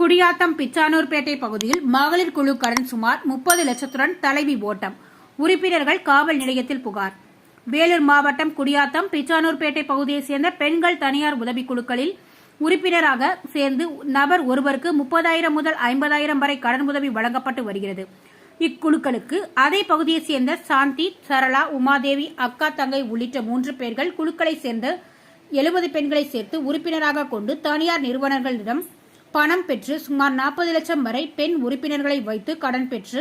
குடியாத்தம் பிச்சானூர்பேட்டை பகுதியில் மகளிர் குழு கடன் சுமார் முப்பது லட்சத்துடன் தலைவி ஓட்டம். உறுப்பினர்கள் காவல் நிலையத்தில் புகார். வேலூர் மாவட்டம் குடியாத்தம் பிச்சானூர்பேட்டை பகுதியைச் சேர்ந்த பெண்கள் தனியார் உதவிக்குழுக்களில் உறுப்பினராக சேர்ந்து நபர் ஒருவருக்கு முப்பதாயிரம் முதல் ஐம்பதாயிரம் வரை கடன் உதவி வழங்கப்பட்டு வருகிறது. இக்குழுக்களுக்கு அதே பகுதியைச் சேர்ந்த சாந்தி சரளா உமாதேவி அக்கா தங்கை உள்ளிட்ட மூன்று பேர்கள் குழுக்களைச் சேர்ந்த எழுபது பெண்களை சேர்த்து உறுப்பினராக கொண்டு தனியார் நிறுவனர்களிடம் பணம் பெற்று சுமார் நாற்பது லட்சம் வரை பெண் உறுப்பினர்களை வைத்து கடன் பெற்று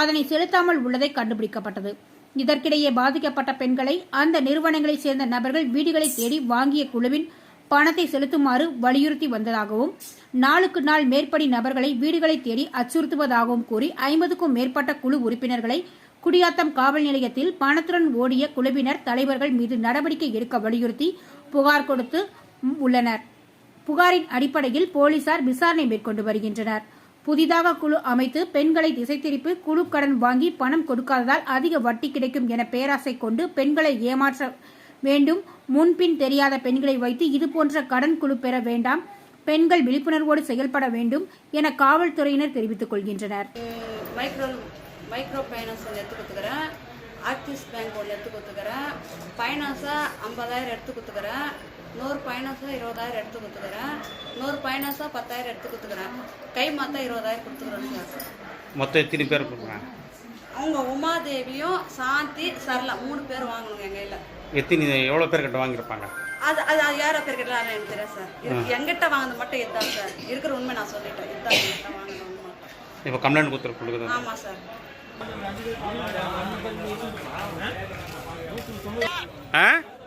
அதனை செலுத்தாமல் உள்ளதை கண்டுபிடிக்கப்பட்டது. இதற்கிடையே பாதிக்கப்பட்ட பெண்களை அந்த நிறுவனங்களைச் சேர்ந்த நபர்கள் வீடுகளை தேடி வாங்கிய குழுவின் பணத்தை செலுத்துமாறு வலியுறுத்தி வந்ததாகவும் நாளுக்கு நாள் மேற்படி நபர்களை வீடுகளை தேடி அச்சுறுத்துவதாகவும் கூறி ஐம்பதுக்கும் மேற்பட்ட குழு உறுப்பினர்களை குடியாத்தம் காவல் நிலையத்தில் பணத்துடன் ஓடிய குழுவினர் தலைவர்கள் மீது நடவடிக்கை எடுக்க வலியுறுத்தி புகார் கொடுத்து உள்ளனர். புகாரின் அடிப்படையில் போலீசார் விசாரணை மேற்கொண்டு வருகின்றனர். புதிதாக குழு அமைத்து பெண்களை திசை திருப்பி குழு கடன் வாங்கி பணம் கொடுக்காததால் அதிக வட்டி கிடைக்கும் என பேராசை கொண்டு பெண்களை ஏமாற்ற வேண்டும். முன்பின் தெரியாத பெண்களை வைத்து இதுபோன்ற கடன் குழு பெற வேண்டாம். பெண்கள் விழிப்புணர்வோடு செயல்பட வேண்டும் என காவல்துறையினர் தெரிவித்துக் கொள்கின்றனர். மைக்ரோ மைக்ரோ ஃபைனான்ஸ் ஒன்று ஆக்சிஸ் பேங்க் ஒன்று எடுத்து கொடுத்துக்கிறேன். ஃபைனான்ஸாக ஐம்பதாயிரம் எடுத்து கொடுத்துக்கிறேன். நூறு ஃபைனான்ஸாக இருபதாயிரம் எடுத்து கொடுத்துக்கிறேன். நூறு ஃபைனான்ஸாக பத்தாயிரம் எடுத்து கொடுத்துக்கிறேன். கை மாத்தா இருபதாயிரம் கொடுத்துக்கிறேன் சார் மொத்தம் எத்தனை பேர் கொடுக்குறாங்க? அவங்க உமாதேவியும் சாந்தி சரளா மூணு பேர் வாங்கணுங்க எங்கள் கையில். எத்தனை எவ்வளோ பேர் கிட்ட வாங்கியிருப்பாங்க? அது அது அது யாரோ பேர் கிட்ட எனக்கு தெரியாது சார் எங்கிட்ட வாங்கினது மட்டும் இதுதான் சார் இருக்கிற உண்மை நான் சொல்லிட்டேன் இதுதான் வாங்கினது இப்போ கம்ப்ளைண்ட் கொடுத்துரு கொடுக்குது ஆமாம் சார் 哎、啊。啊